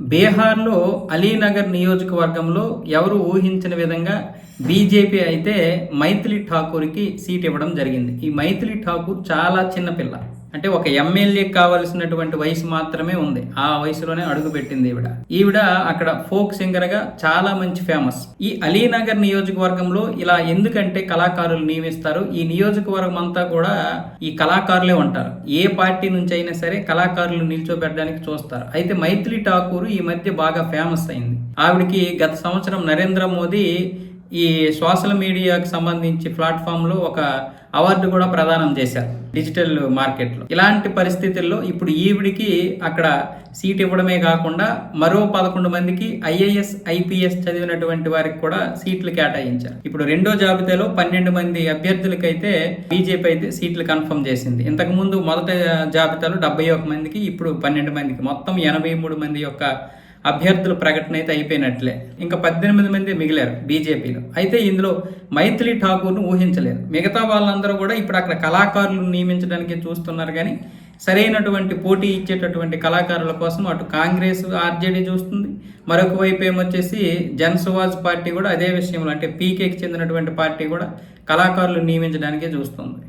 బీహార్లో అలీనగర్ నియోజకవర్గంలో ఎవరు ఊహించిన విధంగా బీజేపీ అయితే మైథిలి ఠాకూర్కి సీట్ ఇవ్వడం జరిగింది. ఈ మైథిలి ఠాకూర్ చాలా చిన్నపిల్ల అంటే ఒక ఎమ్మెల్యే కావలసినటువంటి వయసు మాత్రమే ఉంది. ఆ వయసులోనే అడుగు పెట్టింది ఈవిడ. ఈవిడ అక్కడ ఫోక్ సింగర్గా చాలా మంచి ఫేమస్ ఈ అలీనగర్ నియోజకవర్గంలో ఇలా ఎందుకంటే కళాకారులు నియమిస్తారు ఈ నియోజకవర్గం అంతా కూడా ఈ కళాకారులే ఉంటారు. ఏ పార్టీ నుంచి అయినా సరే కళాకారులు నిల్చోబెట్టడానికి చూస్తారు. అయితే మైథిలి ఠాకూర్ ఈ మధ్య బాగా ఫేమస్ అయింది. ఆవిడకి గత సంవత్సరం నరేంద్ర మోదీ ఈ సోషల్ మీడియాకి సంబంధించి ప్లాట్ఫామ్లో ఒక అవార్డు కూడా ప్రదానం చేశారు డిజిటల్ మార్కెట్లో. ఇలాంటి పరిస్థితుల్లో ఇప్పుడు ఈవిడికి అక్కడ సీట్ ఇవ్వడమే కాకుండా మరో పదకొండు మందికి ఐఏఎస్ ఐపీఎస్ చదివినటువంటి వారికి కూడా సీట్లు కేటాయించారు. ఇప్పుడు రెండో జాబితాలో పన్నెండు మంది అభ్యర్థులకైతే బీజేపీ అయితే సీట్లు కన్ఫర్మ్ చేసింది. ఇంతకు ముందు మొదట జాబితాలో డెబ్బై ఒక మందికి ఇప్పుడు పన్నెండు మందికి మొత్తం ఎనభై మూడు మంది యొక్క అభ్యర్థుల ప్రకటన అయితే అయిపోయినట్లే. ఇంకా పద్దెనిమిది మంది మిగిలారు బీజేపీలో. అయితే ఇందులో మైథిలి ఠాకూర్ను ఊహించలేదు. మిగతా వాళ్ళందరూ కూడా ఇప్పుడు అక్కడ కళాకారులు నియమించడానికి చూస్తున్నారు కానీ సరైనటువంటి పోటీ ఇచ్చేటటువంటి కళాకారుల కోసం అటు కాంగ్రెస్ ఆర్జేడీ చూస్తుంది. మరొక వైపు ఏమొచ్చేసి జన్ సువాజ్ పార్టీ కూడా అదే విషయంలో అంటే పీకేకి చెందినటువంటి పార్టీ కూడా కళాకారులు నియమించడానికే చూస్తుంది.